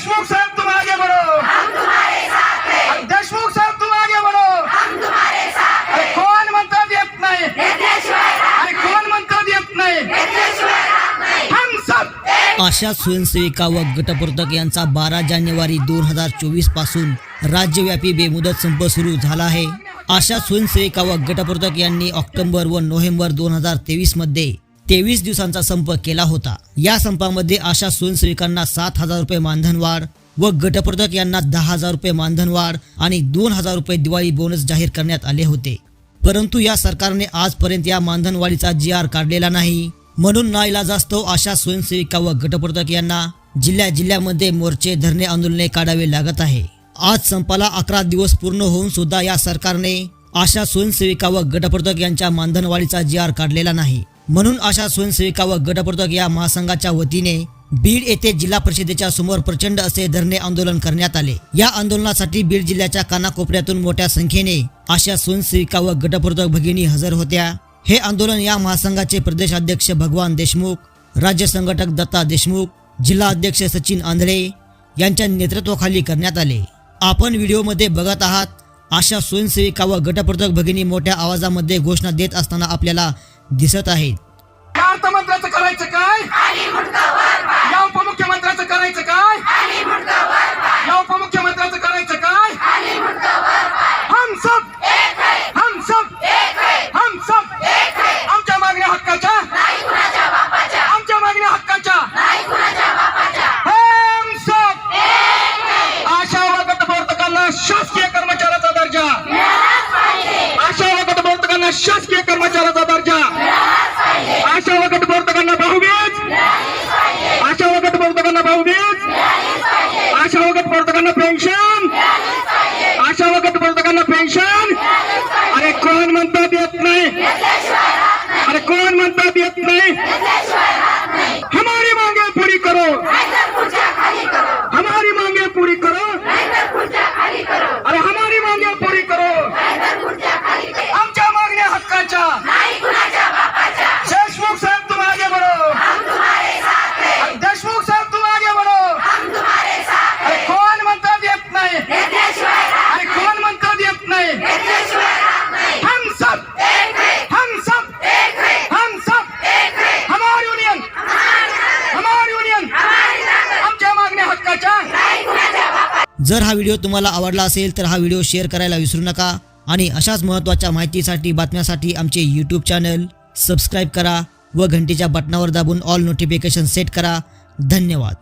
देशमुख साहब तुम आगे बढ़ो. हम तुम्हारे साथ हैं देशमुख साहब तुम आगे बढ़ो. हम अरे कोण म्हणतं देत नाही? अरे कोण म्हणतं देत नाही? हम सब आशा स्वयंसेविका व गटप्रवर्तक यांचा बारा जानेवारी दोन हजार चोवीसपासून राज्यव्यापी बेमुदत संप सुरू झाला आहे. आशा स्वयंसेविका व गटप्रवर्तक यांनी ऑक्टोबर व नोव्हेंबर दोन हजार तेवीसमध्ये मध्ये तेवीस दिवसांचा संप केला होता. या संपामध्ये आशा स्वयंसेविकांना सात हजार रुपये मानधनवाढ व गटप्रवर्तक यांना दहा हजार रुपये मानधनवाढ आणि दोन हजार रुपये दिवाळी बोनस जाहीर करण्यात आले होते. परंतु या सरकारने आजपर्यंत या मानधनवाढीचा जी आर काढलेला नाही. म्हणून नाईलाजास्तव आशा स्वयंसेविका व गटप्रवर्तक यांना जिल्ह्या जिल्ह्यामध्ये मोर्चे धरणे आंदोलने काढावे लागत आहे. आज संपाला अकरा दिवस पूर्ण होऊन सुद्धा या सरकारने आशा स्वयंसेविका व गटप्रवर्तक यांच्या मानधनवाढीचा जी आर काढलेला नाही. म्हणून आशा स्वयंसेविका व गटप्रवर्तक या महासंघाच्या वतीने बीड येथे जिल्हा परिषदेच्या समोर प्रचंड असे धरणे आंदोलन करण्यात आले. या आंदोलनासाठी बीड जिल्ह्याच्या कानाकोपऱ्यातून मोठ्या संख्येने आशा स्वयंसेविका व गटप्रवर्तक भगिनी हजर होत्या. हे आंदोलन या महासंघाचे प्रदेशाध्यक्ष भगवान देशमुख राज्य संघटक दत्ता देशमुख जिल्हा अध्यक्ष सचिन आंधळे यांच्या नेतृत्वाखाली करण्यात आले. आपण व्हिडिओमध्ये बघत आहात आशा स्वयंसेविका व गटप्रवर्तक भगिनी मोठ्या आवाजामध्ये घोषणा देत असताना आपल्याला दिसत आहेत. या अर्थमंत्र्याचं करायचं काय? या उपमुख्यमंत्र्याचं करायचं काय? या उपमुख्यमंत्र्याचं करायचं काय? हम सब हम सब हम सब आमच्या मागण्या हक्काच्या? आमच्या मागण्या हक्काच्या? हम सब आशा व शासकीय कर्मचाऱ्याचा दर्जा. आशा वगत गटप्रवर्तकांना शासकीय कर्मचाऱ्याचा दर्जा आशा व गटप्रवर्तकांना भाऊबीज आशा व गटप्रवर्तकांना भाऊबीज आशा व गटप्रवर्तकांना पेन्शन आशा व गटप्रवर्तकांना पेन्शन अरे कोण म्हणतात येत नाही अरे कोण म्हणतात येत नाही हमारी मांगे पूरी करो हमारी मांगे पूरी करो अरे हमारी मांगे पूरी करो आमच्या मागण्या हक्काच्या देशमुख साहब तुम आगे बढ़ो देशमुख साहब तुम आगे बढ़ो अरे कोण म्हणतात येत नाही अरे कोण म्हणतात येत नाही हम सब हम सब हम सब हमारी युनियन हमारी युनियन आमच्या मागण्या हक्काच्या जर हा व्हिडिओ तुम्हाला आवडला असेल तर हा व्हिडिओ शेअर करायला विसरू नका आणि अशाच महत्त्वाच्या माहितीसाठी बातम्यासाठी आमचे यूट्यूब चॅनल सबस्क्राईब करा व घंटीच्या बटनावर दाबून ऑल नोटिफिकेशन सेट करा. धन्यवाद.